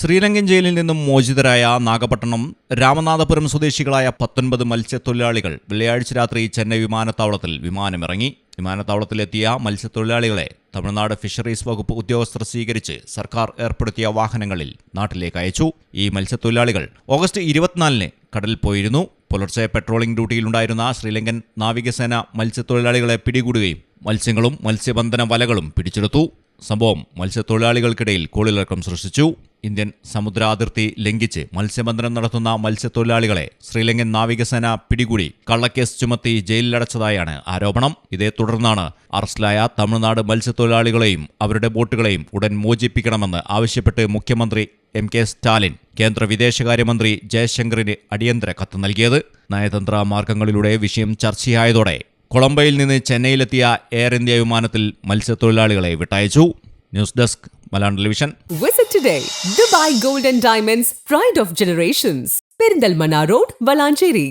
ശ്രീലങ്കൻ ജയിലിൽ നിന്നും മോചിതരായ നാഗപട്ടണം രാമനാഥപുരം സ്വദേശികളായ പത്തൊൻപത് മത്സ്യത്തൊഴിലാളികൾ വെള്ളിയാഴ്ച രാത്രി ചെന്നൈ വിമാനത്താവളത്തിൽ വിമാനമിറങ്ങി. വിമാനത്താവളത്തിലെത്തിയ മത്സ്യത്തൊഴിലാളികളെ തമിഴ്നാട് ഫിഷറീസ് വകുപ്പ് ഉദ്യോഗസ്ഥർ സ്വീകരിച്ച് സർക്കാർ ഏർപ്പെടുത്തിയ വാഹനങ്ങളിൽ നാട്ടിലേക്ക് അയച്ചു. ഈ മത്സ്യത്തൊഴിലാളികൾ ഓഗസ്റ്റ് ഇരുപത്തിനാലിന് കടലിൽ പോയിരുന്നു. പുലർച്ചെ പെട്രോളിംഗ് ഡ്യൂട്ടിയിലുണ്ടായിരുന്ന ശ്രീലങ്കൻ നാവികസേന മത്സ്യത്തൊഴിലാളികളെ പിടികൂടുകയും മത്സ്യങ്ങളും മത്സ്യബന്ധന വലകളും പിടിച്ചെടുത്തു. സംഭവം മത്സ്യത്തൊഴിലാളികൾക്കിടയിൽ കോളിളക്കം സൃഷ്ടിച്ചു. ഇന്ത്യൻ സമുദ്രാതിർത്തി ലംഘിച്ച് മത്സ്യബന്ധനം നടത്തുന്ന മത്സ്യത്തൊഴിലാളികളെ ശ്രീലങ്കൻ നാവികസേന പിടികൂടി കള്ളക്കേസ് ചുമത്തി ജയിലിലടച്ചതായാണ് ആരോപണം. ഇതേ തുടർന്നാണ് അറസ്റ്റിലായ തമിഴ്നാട് മത്സ്യത്തൊഴിലാളികളെയും അവരുടെ ബോട്ടുകളെയും ഉടൻ മോചിപ്പിക്കണമെന്ന് ആവശ്യപ്പെട്ട് മുഖ്യമന്ത്രി എം കെ സ്റ്റാലിൻ കേന്ദ്ര വിദേശകാര്യമന്ത്രി ജയശങ്കറിന് അടിയന്തര കത്ത് നൽകിയത്. നയതന്ത്ര മാർഗങ്ങളിലൂടെ വിഷയം ചർച്ചയായതോടെ കൊളംബോയിൽ നിന്ന് ചെന്നൈയിലെത്തിയ എയർ ഇന്ത്യ വിമാനത്തിൽ മത്സ്യത്തൊഴിലാളികളെ വിട്ടയച്ചു. News desk Malayalam television Visit today Dubai Gold and Diamonds Pride of Generations, Perindalmana Road, Valancheri.